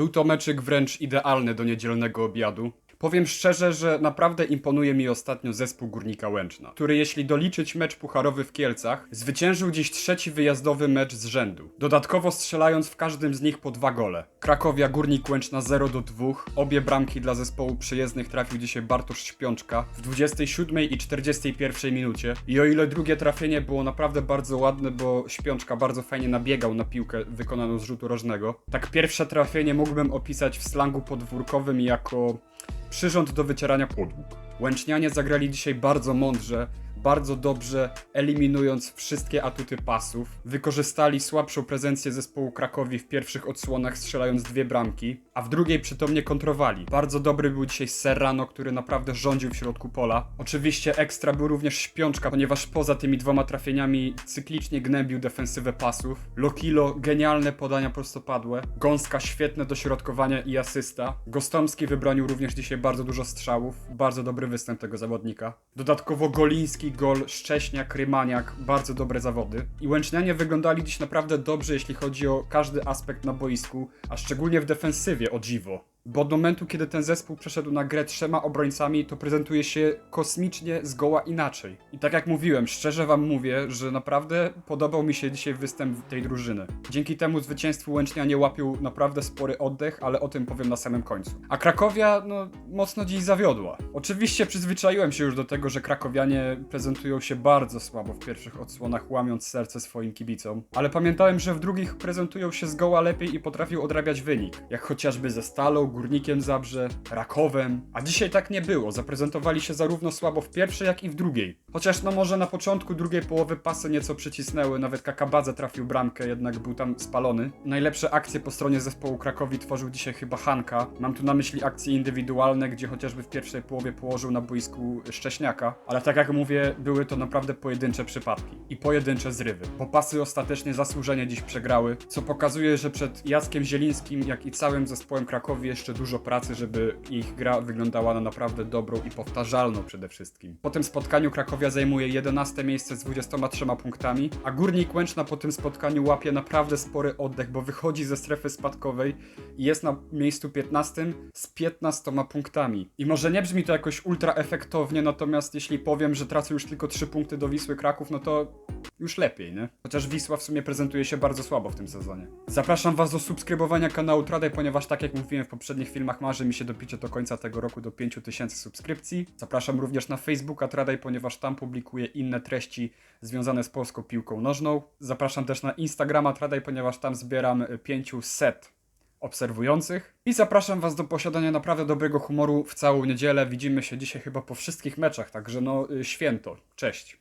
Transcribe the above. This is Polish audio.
Był to meczyk wręcz idealny do niedzielnego obiadu. Powiem szczerze, że naprawdę imponuje mi ostatnio zespół Górnika Łęczna, który jeśli doliczyć mecz pucharowy w Kielcach, zwyciężył dziś trzeci wyjazdowy mecz z rzędu. Dodatkowo strzelając w każdym z nich po dwa gole. Krakowia Górnik Łęczna 0 do 2. Obie bramki dla zespołu przyjezdnych trafił dzisiaj Bartosz Śpiączka w 27 i 41 minucie. I o ile drugie trafienie było naprawdę bardzo ładne, bo Śpiączka bardzo fajnie nabiegał na piłkę wykonaną z rzutu rożnego, tak pierwsze trafienie mógłbym opisać w slangu podwórkowym jako przyrząd do wycierania podłóg. Łęcznianie zagrali dzisiaj bardzo mądrze, bardzo dobrze, eliminując wszystkie atuty pasów. Wykorzystali słabszą prezencję zespołu Krakowi w pierwszych odsłonach, strzelając dwie bramki, a w drugiej przytomnie kontrowali. Bardzo dobry był dzisiaj Serrano, który naprawdę rządził w środku pola. Oczywiście ekstra był również Śpiączka, ponieważ poza tymi dwoma trafieniami cyklicznie gnębił defensywę pasów. Lokilo genialne podania prostopadłe. Gąska świetne dośrodkowania i asysta. Gostomski wybronił również dzisiaj bardzo dużo strzałów. Bardzo dobry występ tego zawodnika. Dodatkowo Goliński, Gol, Szcześniak, Rymaniak. Bardzo dobre zawody. I Łęcznianie wyglądali dziś naprawdę dobrze, jeśli chodzi o każdy aspekt na boisku, a szczególnie w defensywie, o dziwo. Bo od momentu, kiedy ten zespół przeszedł na grę trzema obrońcami, to prezentuje się kosmicznie zgoła inaczej. I tak jak mówiłem, szczerze wam mówię, że naprawdę podobał mi się dzisiaj występ tej drużyny. Dzięki temu zwycięstwu Łęcznianie łapią naprawdę spory oddech, ale o tym powiem na samym końcu. A Krakowia, no, mocno dziś zawiodła. Oczywiście przyzwyczaiłem się już do tego, że krakowianie prezentują się bardzo słabo w pierwszych odsłonach, łamiąc serce swoim kibicom, ale pamiętałem, że w drugich prezentują się zgoła lepiej i potrafią odrabiać wynik, jak chociażby ze Stalą, Górnikiem Zabrze, Rakowem, a dzisiaj tak nie było, zaprezentowali się zarówno słabo w pierwszej, jak i w drugiej. Chociaż no może na początku drugiej połowy pasy nieco przycisnęły, nawet Kakabadze trafił bramkę, jednak był tam spalony. Najlepsze akcje po stronie zespołu Krakowi tworzył dzisiaj chyba Hanka. Mam tu na myśli akcje indywidualne, gdzie chociażby w pierwszej połowie położył na boisku Szcześniaka, ale tak jak mówię, były to naprawdę pojedyncze przypadki i pojedyncze zrywy, bo pasy ostatecznie zasłużenie dziś przegrały, co pokazuje, że przed Jackiem Zielińskim, jak i całym zespołem Krakowi jeszcze dużo pracy, żeby ich gra wyglądała na naprawdę dobrą i powtarzalną przede wszystkim. Po tym spotkaniu Krakowia zajmuje 11 miejsce z 23 punktami, a Górnik Łęczna po tym spotkaniu łapie naprawdę spory oddech, bo wychodzi ze strefy spadkowej i jest na miejscu 15 z 15 punktami. I może nie brzmi to jakoś ultra efektownie, natomiast jeśli powiem, że tracę już tylko 3 punkty do Wisły Kraków, no to już lepiej, nie? Chociaż Wisła w sumie prezentuje się bardzo słabo w tym sezonie. Zapraszam Was do subskrybowania kanału Tradej, ponieważ tak jak mówiłem w poprzednich filmach, marzy mi się dobicie do końca tego roku do 5000 subskrypcji. Zapraszam również na Facebooka Tradej, ponieważ tam publikuję inne treści związane z polską piłką nożną. Zapraszam też na Instagrama Tradej, ponieważ tam zbieram 500 obserwujących. I zapraszam Was do posiadania naprawdę dobrego humoru w całą niedzielę. Widzimy się dzisiaj chyba po wszystkich meczach, także no y, święto. Cześć.